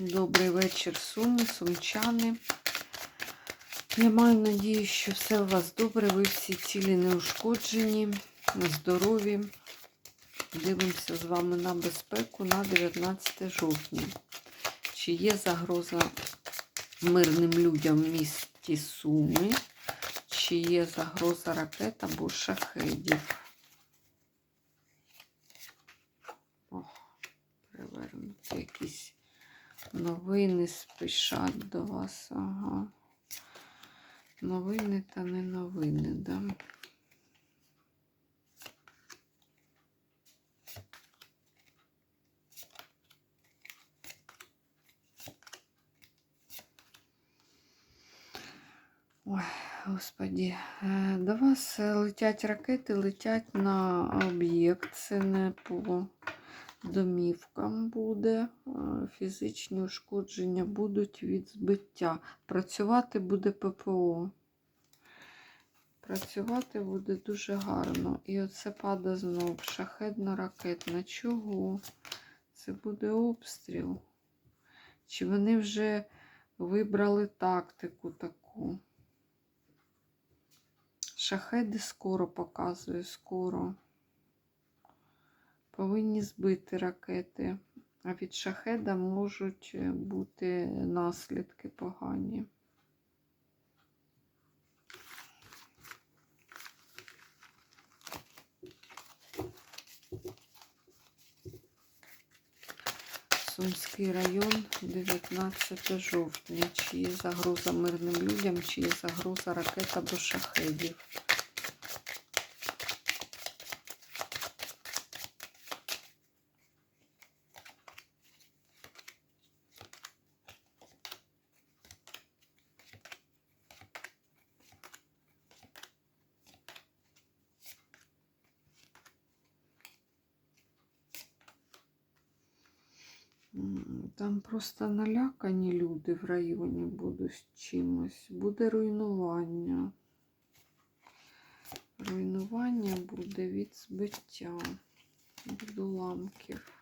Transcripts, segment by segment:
Добрий вечір, Суми, сумчани. Я маю надію, що все у вас добре, ви всі цілі неушкоджені, здорові. Дивимося з вами на безпеку на 19 жовтня. Чи є загроза мирним людям в місті Суми? Чи є загроза ракет або шахедів? Ох, перевернути якісь новини спішать до вас. Ага. Новини та не новини, да? Ой, господі, Е, до вас летять ракети, летять на об'єкт. Це не по домівкам буде. Е, Фізичні ушкодження будуть від збиття. Працювати буде ППО. Працювати буде дуже гарно. І оце падає знов. Шахедна ракетна. Чого? Це буде обстріл. Чи вони вже вибрали тактику таку? Шахеди скоро показує, скоро. Повинні збити ракети. А від шахеда можуть е, бути наслідки погані. Сумський район, 19 жовтня. Чи є загроза мирним людям, чи є загроза ракет або шахедів. Там просто налякані люди в районі будуть з чимось. Буде руйнування. Руйнування буде від збиття, від уламків.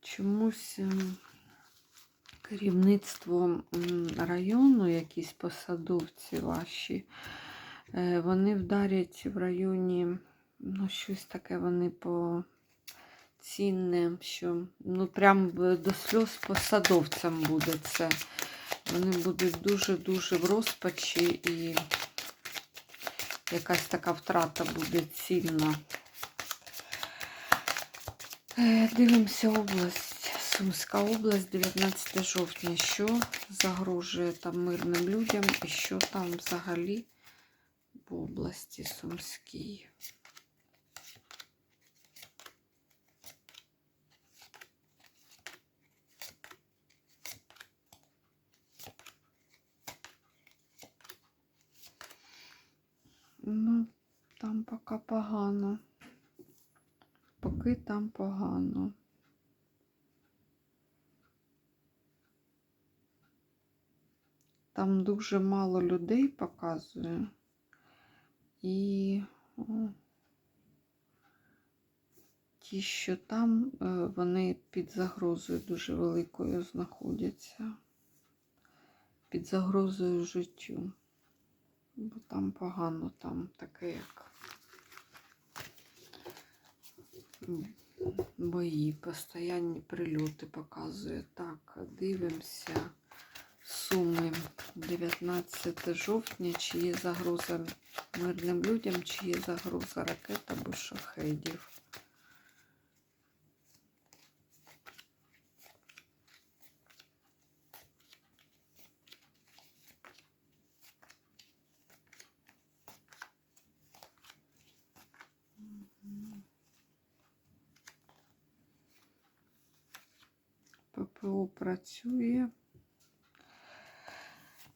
Чомусь ем, керівництво району, якісь посадовці ваші, е, вони вдарять в районі, ну, щось таке вони по цінне, що ну прям до сльоз посадовцям буде це. Вони будуть дуже-дуже в розпачі і якась така втрата буде цінна. Е, Дивимося область. Сумська область, 19 жовтня. Що загрожує там мирним людям і що там взагалі в області Сумській? Ну, там поки погано. Поки там погано. Там дуже мало людей показує. І ті, що там, е, вони під загрозою дуже великою знаходяться. Під загрозою життю. Бо там погано, там таке як бої, постоянні прильоти показує. Так, дивимося. Суми 19 жовтня, чи є загроза мирним людям, чи є загроза ракет або шахедів. ППО працює.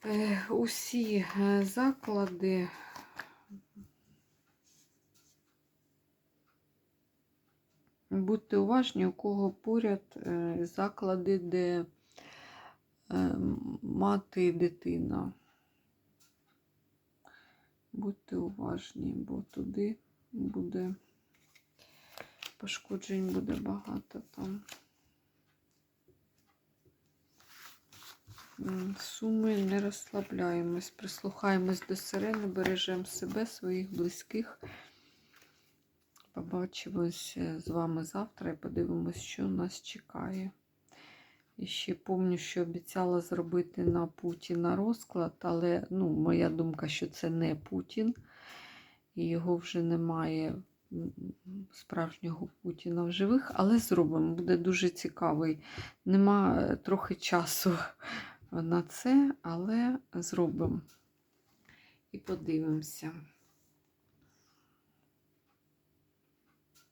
Е, Усі е, заклади Будьте уважні, у кого поряд е, заклади, де мати і дитина. Будьте уважні, бо туди буде пошкоджень буде багато там. Суми не розслабляємось, прислухаємось до сирени, бережемо себе, своїх близьких. Побачимось з вами завтра і подивимось, що нас чекає. І ще пам'ятаю, що обіцяла зробити на Путіна розклад, але ну, моя думка, що це не Путін, і його вже немає справжнього Путіна в живих, але зробимо. Буде дуже цікавий. Нема е, трохи часу на це, але зробимо. І подивимося.